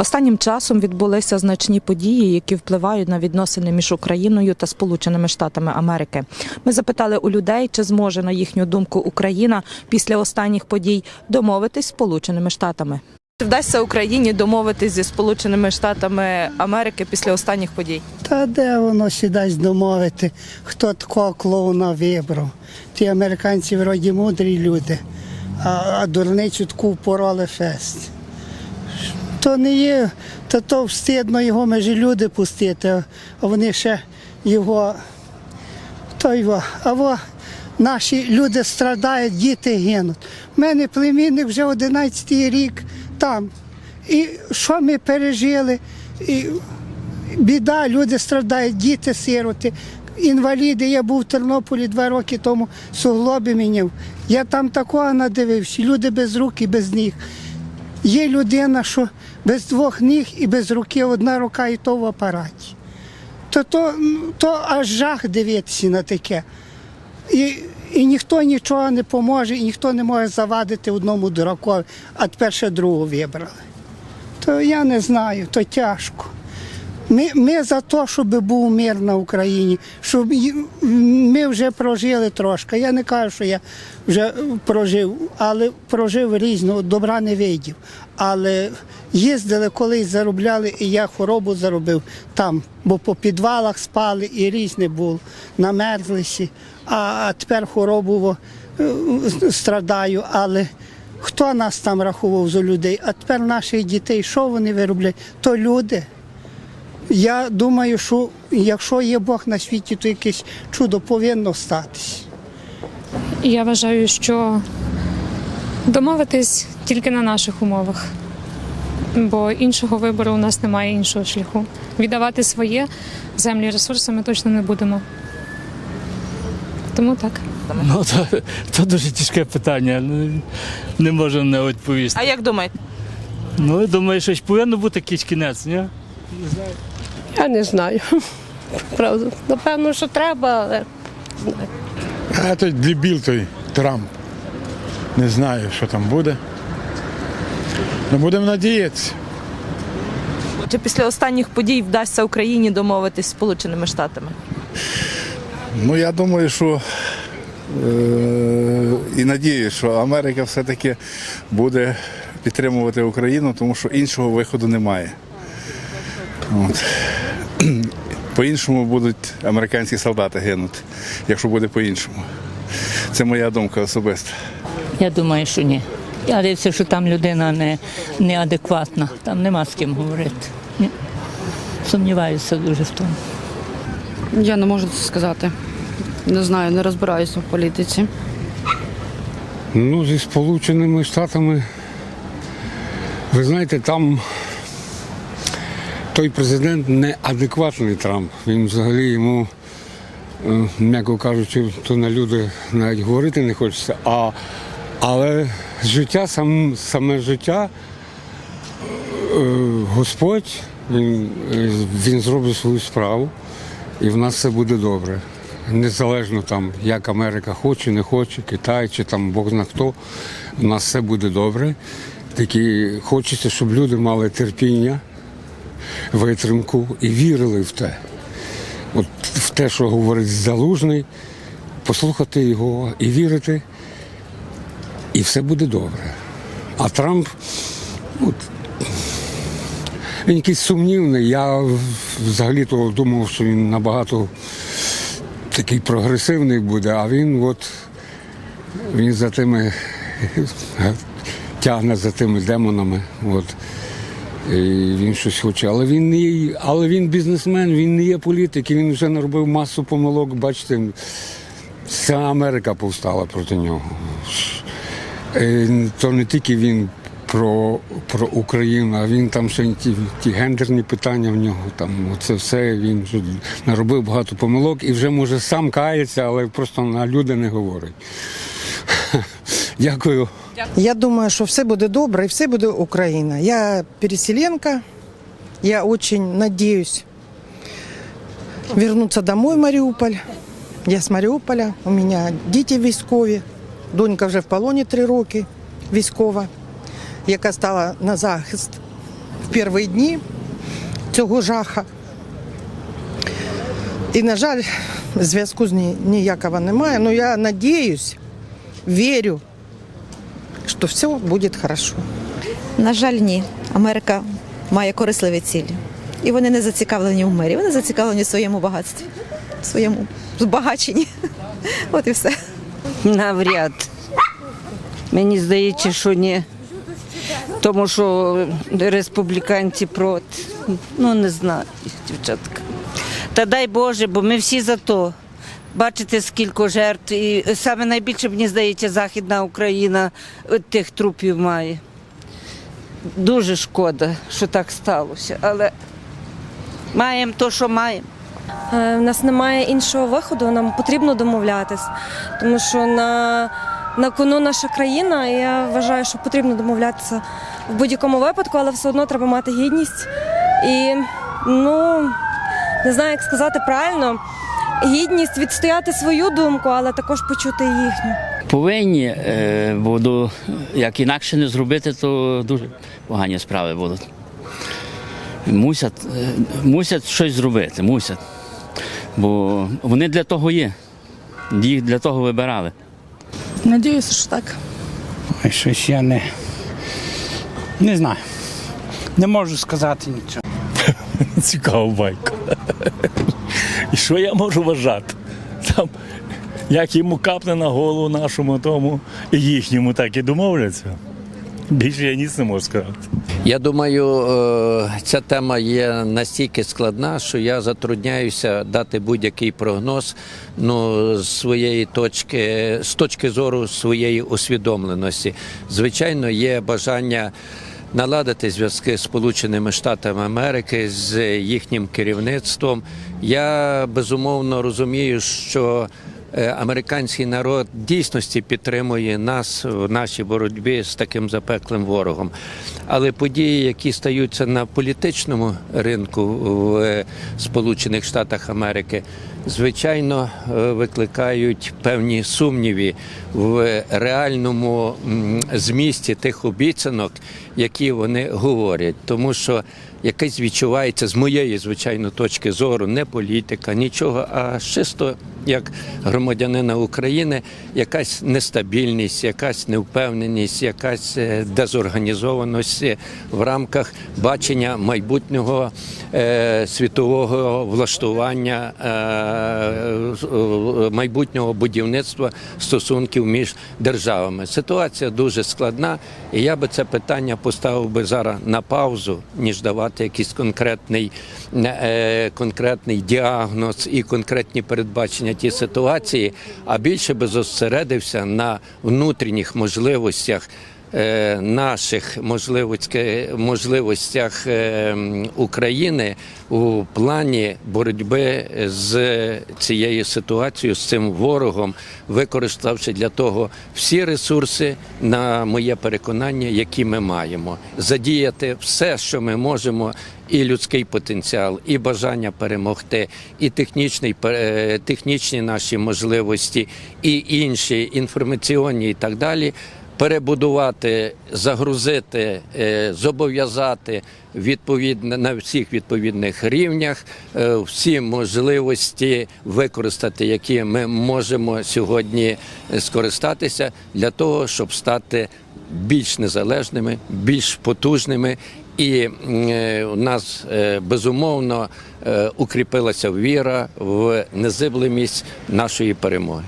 Останнім часом відбулися значні події, які впливають на відносини між Україною та Сполученими Штатами Америки. Ми запитали у людей, чи зможе на їхню думку Україна після останніх подій домовитись з Сполученими Штатами. Чи вдасться Україні домовитись зі Сполученими Штатами Америки після останніх подій? Та де воно сідасть домовити, хто такого клоуна вибрав. Ті американці вроді мудрі люди, а, а дурницю таку впороли фест. То не є, то то встидно його межі люди пустити, а вони ще його. То його, а во наші люди страдають, діти гинуть. У мене племінник вже 11 рік там. І що ми пережили? І біда, люди страдають, діти сироти, інваліди. Я був в Тернополі два роки тому, суглоби міняв. Я там такого надивився, люди без рук і без ніг. Є людина, що без двох ніг і без руки одна рука і то в апараті. То, то, то аж жах дивитися на таке. І, і ніхто нічого не поможе, і ніхто не може завадити одному дуракові, а тепер ще другого вибрали. То я не знаю, то тяжко. Ми, ми за те, щоб був мир на Україні, щоб ми вже прожили трошки. Я не кажу, що я вже прожив, але прожив різного, добра не видів. Але їздили колись, заробляли, і я хворобу заробив там, бо по підвалах спали і різне було, намерзлися. А, тепер хворобу е, страдаю. Але хто нас там рахував за людей? А тепер наших дітей, що вони виробляють? То люди. Я думаю, що якщо є Бог на світі, то якесь чудо повинно статись. Я вважаю, що домовитись тільки на наших умовах, бо іншого вибору у нас немає іншого шляху. Віддавати своє землі ресурси ми точно не будемо. Тому так. Ну, то, то дуже тяжке питання. Ну, Не можу не відповісти. А як думаєте? Ну, я думаю, що ж повинно бути якийсь кінець, ні? Я не знаю. Правда. Напевно, що треба, але А той дебіл той Трамп. Не знаю, що там буде. Ну, будемо надіятися. Чи після останніх подій вдасться Україні домовитись з Сполученими Штатами? Ну я думаю, що е- і надію, що Америка все-таки буде підтримувати Україну, тому що іншого виходу немає. От. По-іншому будуть американські солдати гинути, якщо буде по-іншому. Це моя думка особиста. Я думаю, що ні. Я дивлюся, що там людина не, неадекватна, там нема з ким говорити. Ні. Сумніваюся дуже в тому. Я не можу це сказати. Не знаю, не розбираюся в політиці. Ну, зі Сполученими Штатами, ви знаєте, там той президент неадекватний Трамп. Він взагалі йому, е, м'яко кажучи, то на люди навіть говорити не хочеться. А, але життя, сам, саме життя, е, Господь, він, він зробить свою справу, і в нас все буде добре. Незалежно там, як Америка хоче, не хоче, Китай чи там Бог зна хто, у нас все буде добре. Тільки хочеться, щоб люди мали терпіння, витримку і вірили в те. От в те, що говорить Залужний, послухати його і вірити, і все буде добре. А Трамп, от, він якийсь сумнівний. Я взагалі-то думав, що він набагато такий прогресивний буде, а він от він за тими тягне за тими демонами. От. Він щось хоче. Але він не але він бізнесмен, він не є політик, він вже наробив масу помилок. Бачите, вся Америка повстала проти нього. То не тільки він про, про Україну, а він там ще ті, ті гендерні питання в нього. Там це все він наробив багато помилок і вже може сам кається, але просто на люди не говорить. Дякую. Я думаю, що все буде добре і все буде Україна. Я переселенка, я очень надеюсь вернуться домой в Маріуполь. Я з Маріуполя, у мене діти військові, донька вже в полоні три роки, військова, яка стала на захист в перші дні цього жаха. І, на жаль, зв'язку з ніякого немає. Ну я надіюсь, вірю, що все буде хорошо. На жаль, ні. Америка має корисливі цілі. І вони не зацікавлені в мирі, вони зацікавлені в своєму багатстві, в своєму збагаченні. От і все. Навряд. Мені здається, що ні. Тому що республіканці проти. Ну, не знаю, дівчатка. Та дай Боже, бо ми всі за то. Бачите, скільки жертв. І саме найбільше, мені здається, Західна Україна е, тих трупів має. Дуже шкода, що так сталося. Але маємо то, що маємо. У нас немає іншого виходу, нам потрібно домовлятись, тому що на, на кону наша країна, і я вважаю, що потрібно домовлятися в будь-якому випадку, але все одно треба мати гідність. І ну не знаю, як сказати правильно. Гідність відстояти свою думку, але також почути їхню. Повинні, е, бо до- як інакше не зробити, то дуже погані справи будуть. Мусять, е, мусять щось зробити, мусять. Бо вони для того є. Їх для того вибирали. Надіюся, що так. Ой, щось я не, не знаю. Не можу сказати нічого. Цікава байка. І що я можу вважати? Там, як йому капне на голову нашому тому і їхньому, так і домовляться. Більше я ніц не можу сказати. Я думаю, е, ця тема є настільки складна, що я затрудняюся дати будь-який прогноз ну, з своєї точки, з точки зору своєї усвідомленості. Звичайно, є бажання. Наладити зв'язки з Сполученими Штатами Америки з їхнім керівництвом. Я безумовно розумію, що е, американський народ дійсності підтримує нас в нашій боротьбі з таким запеклим ворогом. Але події, які стаються на політичному ринку в е, Сполучених Штатах Америки, звичайно, е, викликають певні сумніви в реальному змісті тих обіцянок, які вони говорять, тому що якесь відчувається з моєї звичайно точки зору, не політика, нічого, а чисто як громадянина України, якась нестабільність, якась невпевненість, якась е, дезорганізованість в рамках бачення майбутнього е, світового влаштування е, е, майбутнього будівництва стосунків між державами. Ситуація дуже складна, і я би це питання поставив би зараз на паузу, ніж давати якийсь конкретний, е, конкретний діагноз і конкретні передбачення ті ситуації, а більше би зосередився на внутрішніх можливостях. Е, Наших можливостях, е, України у плані боротьби з цією ситуацією, з цим ворогом, використавши для того всі ресурси, на моє переконання, які ми маємо, задіяти все, що ми можемо, і людський потенціал, і бажання перемогти, і технічний е, технічні наші можливості, і інші інформаційні і так далі. Перебудувати, загрузити, е, зобов'язати відповідно на всіх відповідних рівнях е, всі можливості використати, які ми можемо сьогодні е, скористатися для того, щоб стати більш незалежними, більш потужними. І у нас безумовно укріпилася віра в незиблемість нашої перемоги.